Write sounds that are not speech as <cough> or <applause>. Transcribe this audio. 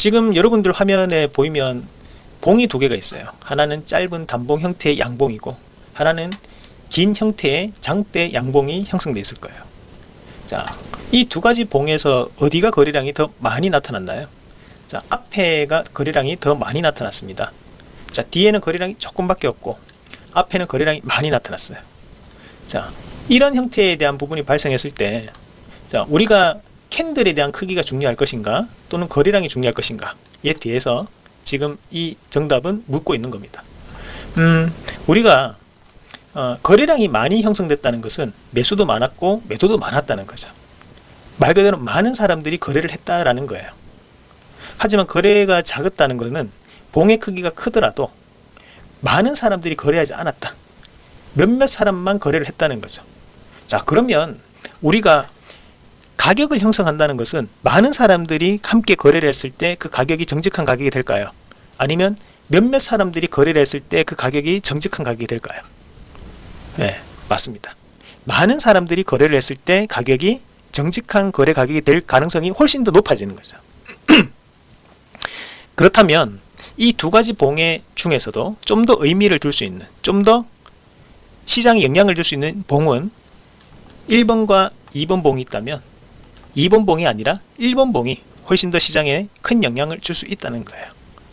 지금 여러분들 화면에 보이면 봉이 두 개가 있어요. 하나는 짧은 단봉 형태의 양봉이고 하나는 긴 형태의 장대 양봉이 형성되어 있을 거예요. 자, 이 두 가지 봉에서 어디가 거래량이 더 많이 나타났나요? 자, 앞에가 거래량이 더 많이 나타났습니다. 자, 뒤에는 거래량이 조금밖에 없고 앞에는 거래량이 많이 나타났어요. 자, 이런 형태에 대한 부분이 발생했을 때 자, 우리가 캔들에 대한 크기가 중요할 것인가 또는 거래량이 중요할 것인가에 대해서 지금 이 정답은 묻고 있는 겁니다. 음, 우리가 어, 거래량이 많이 형성됐다는 것은 매수도 많았고 매도도 많았다는 거죠. 말 그대로 많은 사람들이 거래를 했다라는 거예요. 하지만 거래가 작았다는 것은 봉의 크기가 크더라도 많은 사람들이 거래하지 않았다. 몇몇 사람만 거래를 했다는 거죠. 자, 그러면 우리가 가격을 형성한다는 것은 많은 사람들이 함께 거래를 했을 때 그 가격이 정직한 가격이 될까요? 아니면 몇몇 사람들이 거래를 했을 때 그 가격이 정직한 가격이 될까요? 네, 맞습니다. 많은 사람들이 거래를 했을 때 가격이 정직한 거래 가격이 될 가능성이 훨씬 더 높아지는 거죠. <clears throat> 그렇다면 이 두 가지 봉의 중에서도 좀 더 의미를 둘 수 있는, 좀 더 시장에 영향을 줄 수 있는 봉은 1번과 2번 봉이 있다면 2번 봉이 아니라 1번 봉이 훨씬 더 시장에 큰 영향을 줄 수 있다는 거예요.